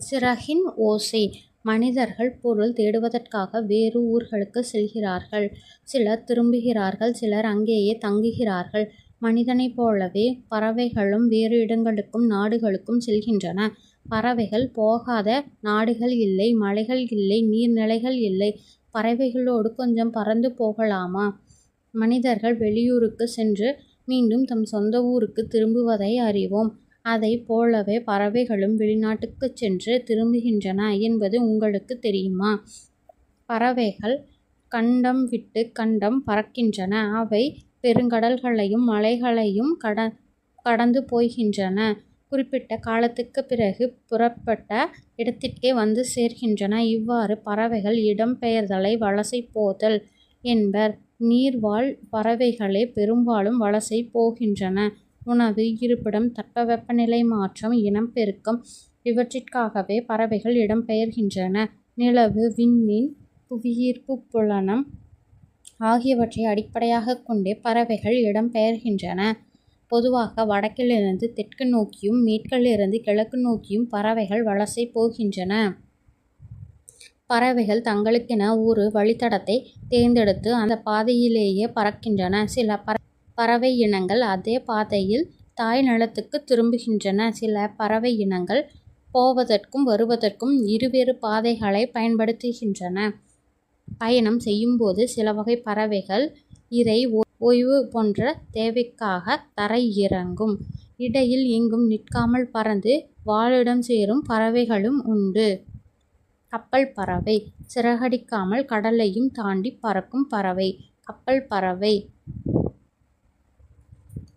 சிறகின் ஓசை மனிதர்கள் பொருள் தேடுவதற்காக வேறு ஊர்களுக்கு செல்கிறார்கள். சிலர் திரும்புகிறார்கள் சிலர் அங்கேயே தங்குகிறார்கள். மனிதனைப் போலவே பறவைகளும் வேறு இடங்களுக்கும் நாடுகளுக்கும் செல்கின்றன. பறவைகள் போகாத நாடுகள் இல்லை மலைகள் இல்லை நீர்நிலைகள் இல்லை. பறவைகளோடு கொஞ்சம் பறந்து போகலாமா? மனிதர்கள் வெளியூருக்கு சென்று மீண்டும் தம் சொந்த ஊருக்கு திரும்புவதை அறிவோம். அதைப் போலவே பறவைகளும் வெளிநாட்டுக்குச் சென்று திரும்புகின்றன என்பது உங்களுக்கு தெரியுமா? பறவைகள் கண்டம் விட்டுக் கண்டம் பறக்கின்றன. அவை பெருங்கடல்களையும் மலைகளையும் கட கடந்து போகின்றன. குறிப்பிட்ட காலத்துக்குப் பிறகு புறப்பட்ட இடத்திற்கே வந்து சேர்கின்றன. இவ்வாறு பறவைகள் இடம்பெயர்தலை வலசை போதல் என்பர். நீர்வாழ் பறவைகளே பெரும்பாலும் வலசை போகின்றன. உணவு இருப்பிடம் தட்பவெப்பநிலை மாற்றம் இனப்பெருக்கம் இவற்றிற்காகவே பறவைகள் இடம்பெயர்கின்றன நிலவு விண்மீன் புவியீர்ப்புப் புலனம் ஆகியவற்றை அடிப்படையாகக் கொண்டே பறவைகள் இடம்பெயர்கின்றன பொதுவாக வடக்கிலிருந்து தெற்கு நோக்கியும் மேற்கிலிருந்து கிழக்கு நோக்கியும் பறவைகள் வலசை போகின்றன. பறவைகள் தங்களுக்கென ஒரு வழித்தடத்தைத் தேர்ந்தெடுத்து அந்தப் பாதையிலேயே பறக்கின்றன. சில பறவை பறவை இனங்கள் அதே பாதையில் தாய் நிலத்துக்கு திரும்புகின்றன. சில பறவை இனங்கள் போவதற்கும் வருவதற்கும் இருவேறு பாதைகளை பயன்படுத்துகின்றன. பயணம் செய்யும்போது சில வகை பறவைகள் இதை ஓய்வு போன்ற தேவைக்காகத் தரை இறங்கும். இடையில் எங்கும் நிற்காமல் பறந்து வாழிடம் சேரும் பறவைகளும் உண்டு. கப்பல் பறவை சிறகடிக்காமல் கடலையும் தாண்டிப் பறக்கும் பறவை கப்பல் பறவை.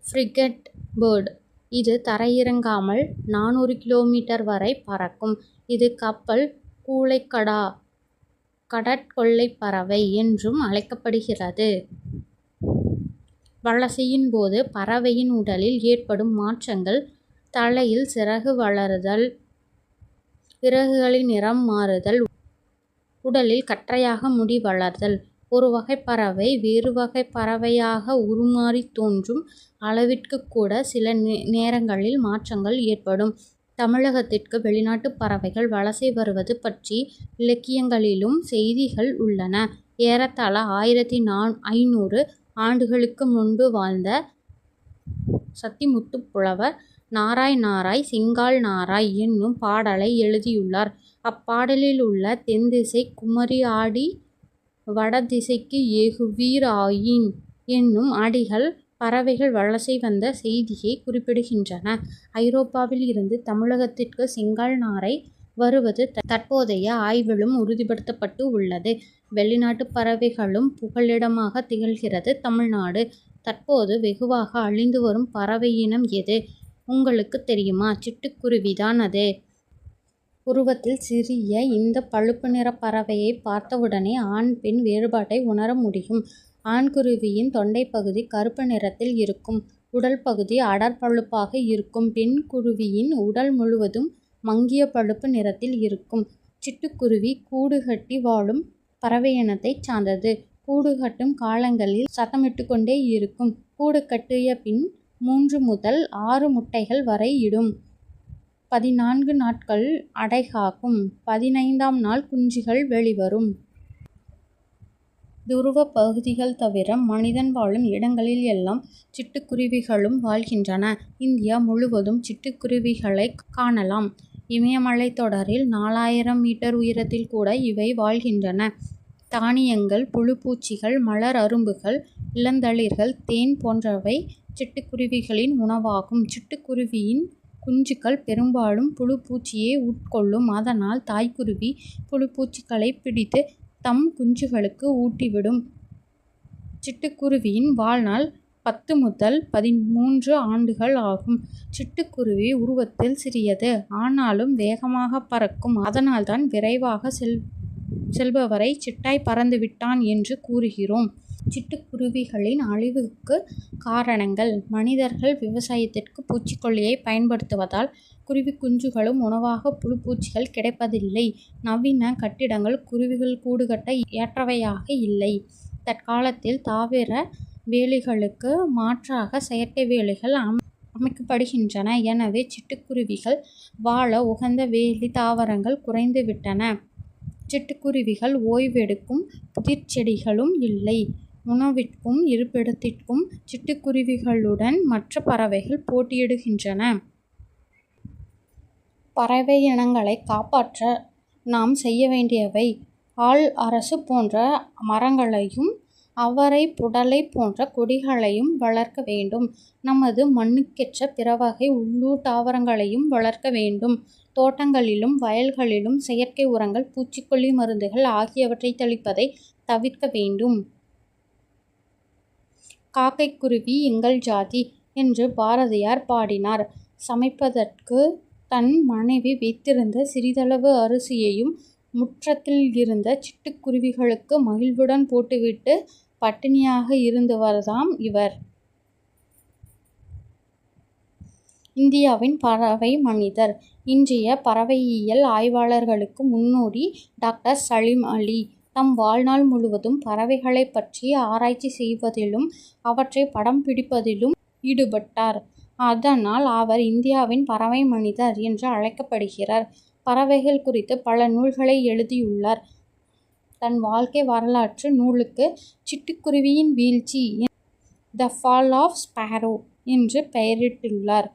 ஃப்ரிகட் பேர்ட் இது தரையிறங்காமல் நானூறு கிலோமீட்டர் வரை பறக்கும். இது கப்பல் கூளைக்கடா கடற்கொள்ளைப் பறவை என்றும் அழைக்கப்படுகிறது. வலசையின் போது பறவையின் உடலில் ஏற்படும் மாற்றங்கள் தலையில் சிறகு வளருதல் இறகுகளின் நிறம் மாறுதல் உடலில் கற்றையாக முடி வளர்தல். ஒரு வகை பறவை வேறு வகை பறவையாக உருமாறித் தோன்றும் அளவிற்குக்கூட சில நேரங்களில் மாற்றங்கள் ஏற்படும். தமிழகத்திற்கு வெளிநாட்டுப் பறவைகள் வலசை வருவது பற்றி இலக்கியங்களிலும் செய்திகள் உள்ளன. ஏறத்தாழ ஆயிரத்தி நா ஐநூறு ஆண்டுகளுக்கு முன்பு வாழ்ந்த சத்திமுத்து புலவர் நாராய் நாராய் செங்கால் நாராய் என்னும் பாடலை எழுதியுள்ளார். அப்பாடலிலுள்ள தென்திசைக் குமரி ஆடி வடதிசைக்கு ஏகுவீர் ஆயின் என்னும் அடிகள் பறவைகள் வலசை வந்த செய்தியை குறிப்பிடுகின்றன. ஐரோப்பாவில் இருந்து தமிழகத்திற்கு செங்கால் நாரை வருவது தற்போதைய ஆய்விலும் உறுதிப்படுத்தப்பட்டு உள்ளது. வெளிநாட்டுப் பறவைகளும் புகலிடமாக திகழ்கிறது தமிழ்நாடு. தற்போது வெகுவாக அழிந்து வரும் பறவை இனம் எது? உங்களுக்கு தெரியுமா? சிட்டுக்குருவிதான் அது. உருவத்தில் சிறிய இந்த பழுப்பு நிற பறவையை பார்த்தவுடனே ஆண் பெண் வேறுபாட்டை உணர முடியும். ஆண்குருவியின் தொண்டைப் பகுதி கருப்பு நிறத்தில் இருக்கும். உடல் பகுதி அடர் பழுப்பாக இருக்கும். பெண் குருவியின் உடல் முழுவதும் மங்கிய பழுப்பு நிறத்தில் இருக்கும். சிட்டுக்குருவி கூடு கட்டி வாழும் பறவையினத்தைச் சார்ந்தது. கூடு கட்டும் காலங்களில் சத்தமிட்டு கொண்டே இருக்கும். கூடு கட்டிய பின் மூன்று முதல் ஆறு முட்டைகள் வரை இடும். பதினான்கு நாட்கள் அடைகாக்கும். பதினைந்தாம் நாள் குஞ்சுகள் வெளிவரும். துருவப் பகுதிகள் தவிர மனிதன் வாழும் இடங்களில் எல்லாம் சிட்டுக்குருவிகளும் வாழ்கின்றன. இந்தியா முழுவதும் சிட்டுக்குருவிகளைக் காணலாம். இமயமலைத் தொடரில் நாலாயிரம் மீட்டர் உயரத்தில் கூட இவை வாழ்கின்றன. தானியங்கள் புழு பூச்சிகள் மலர் அரும்புகள் இளந்தளிர்கள் தேன் போன்றவை சிட்டுக்குருவிகளின் உணவாகும். சிட்டுக்குருவியின் குஞ்சுகள் பெரும்பாலும் புழு பூச்சியே உட்கொள்ளும். அதனால் தாய்க்குருவி புழுப்பூச்சிகளைப் பிடித்து தம் குஞ்சுகளுக்கு ஊட்டிவிடும். சிட்டுக்குருவியின் வாழ்நாள் பத்து முதல் பதிமூன்று ஆண்டுகள் ஆகும். சிட்டுக்குருவி உருவத்தில் சிறியது. ஆனாலும் வேகமாகப் பறக்கும். அதனால்தான் விரைவாகச் செல்பவரை சிட்டாய் பறந்துவிட்டான் என்று கூறுகிறோம். சிட்டுக்குருவிகளின் அழிவுக்கு காரணங்கள் மனிதர்கள் விவசாயத்திற்கு பூச்சிக்கொல்லியை பயன்படுத்துவதால் குருவிக் உணவாக புழு புழுப்பூச்சிகள் கிடைப்பதில்லை. நவீன கட்டிடங்கள் குருவிகள் கூடு கட்ட ஏற்றவையாக இல்லை. தற்காலத்தில் தாவர வேலிகளுக்கு மாற்றாக செயற்கை வேலிகள் அம் அமைக்கப்படுகின்றன. எனவே சிட்டுக்குருவிகள் வாழ உகந்த வேலி தாவரங்கள் குறைந்துவிட்டன. சிட்டுக்குருவிகள் ஓய்வெடுக்கும் புதிர் செடிகளும் இல்லை. உணவிற்கும் இருப்பிடத்திற்கும் சிட்டுக்குருவிகளுடன் மற்ற பறவைகள் போட்டியிடுகின்றன. பறவை இனங்களை காப்பாற்ற நாம் செய்ய வேண்டியவை ஆள் அரசு போன்ற மரங்களையும் அவரை புடலை போன்ற கொடிகளையும் வளர்க்க வேண்டும். நமது மண்ணுக்கேற்ற பிறவகை உள்ளூர் தாவரங்களையும் வளர்க்க வேண்டும். தோட்டங்களிலும் வயல்களிலும் செயற்கை உரங்கள் பூச்சிக்கொல்லி மருந்துகள் ஆகியவற்றை தெளிப்பதை தவிர்க்க வேண்டும். காக்கைக்குருவி எங்கள் ஜாதி! என்று பாரதியார் பாடினார். சமைப்பதற்கு தன் மனைவி வைத்திருந்த சிறிதளவு அரிசியையும் முற்றத்தில் இருந்த சிட்டுக்குருவிகளுக்கு மகிழ்வுடன் போட்டுவிட்டு பட்டினியாக இருந்தவர்தாம் இவர். இந்தியாவின் பறவை மனிதர்! இன்றைய பறவையியல் ஆய்வாளர்களுக்கு முன்னோடி டாக்டர் சலீம் அலி. தம் வாழ்நாள் முழுவதும் பறவைகளைப் பற்றி ஆராய்ச்சி செய்வதிலும் அவற்றை படம் பிடிப்பதிலும் ஈடுபட்டார். அதனால் அவர் இந்தியாவின் பறவை மனிதர் என்று அழைக்கப்படுகிறார். பறவைகள் குறித்து பல நூல்களை எழுதியுள்ளார். தன் வாழ்க்கை வரலாற்று நூலுக்கு சிட்டுக்குருவியின் வீழ்ச்சி த ஃபால் ஆஃப் ஸ்பேரோ என்று பெயரிட்டுள்ளார்.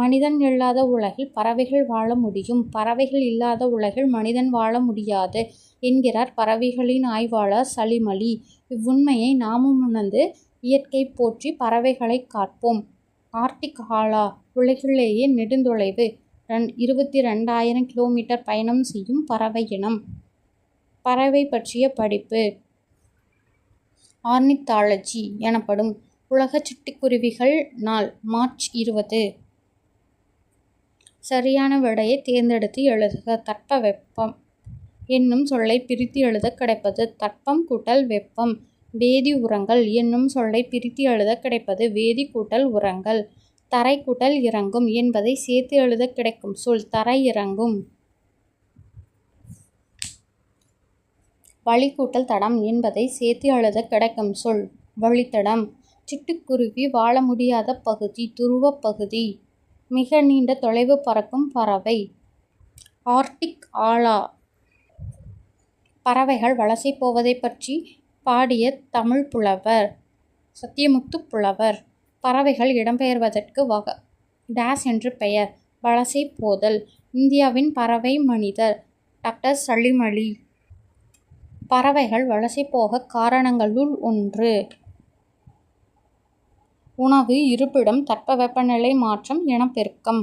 மனிதன் இல்லாத உலகில் பறவைகள் வாழ முடியும். பறவைகள் இல்லாத உலகில் மனிதன் வாழ முடியாது என்கிறார் பறவைகளின் ஆய்வாளர் சலிமலி அலி. இவ்வுண்மையை நாமும் உணர்ந்து இயற்கை போற்றி பறவைகளை காப்போம். ஆர்டிக் ஹாலா உலகிலேயே நெடுந்தொலைவு இருபத்தி ரெண்டாயிரம் கிலோமீட்டர் பயணம் செய்யும் பறவை இனம் பறவை பற்றிய படிப்பு ஆர்னித்தாலஜி எனப்படும். உலக சிட்டுக்குருவிகள் நாள் மார்ச் இருபது. சரியான விடையை தேர்ந்தெடுத்து எழுதுக. தட்ப வெப்பம் என்னும் சொல்லை பிரித்து எழுத கிடைப்பது தட்பம் கூட்டல் வெப்பம். வேதி உரங்கள் என்னும் சொல்லை பிரித்து எழுத கிடைப்பது வேதி கூட்டல் உரங்கள். தரை கூட்டல் இறங்கும் என்பதை சேர்த்து எழுத கிடைக்கும் சொல் தரையிறங்கும். வழி கூட்டல் தடம் என்பதை சேர்த்து எழுத கிடைக்கும் சொல் வழித்தடம். சிட்டுக்குருவி வாழ முடியாத பகுதி துருவப் பகுதி. மிக நீண்ட தொலைவு பறக்கும் பறவை ஆர்க்டிக் ஆலா. பறவைகள் வலசை போவதைப் பற்றி பாடிய தமிழ் புலவர் சத்தியமுத்துப் புலவர். பறவைகள் இடம்பெயர்வதற்கு வக டேஸ் என்று பெயர். வலசை போதல். இந்தியாவின் பறவை மனிதர்! டாக்டர் சளிமலி பறவைகள் வலசை போக காரணங்களுள் ஒன்று. உணவு இருப்பிடம் தட்பவெப்பநிலை மாற்றம் இனப்பெருக்கம்.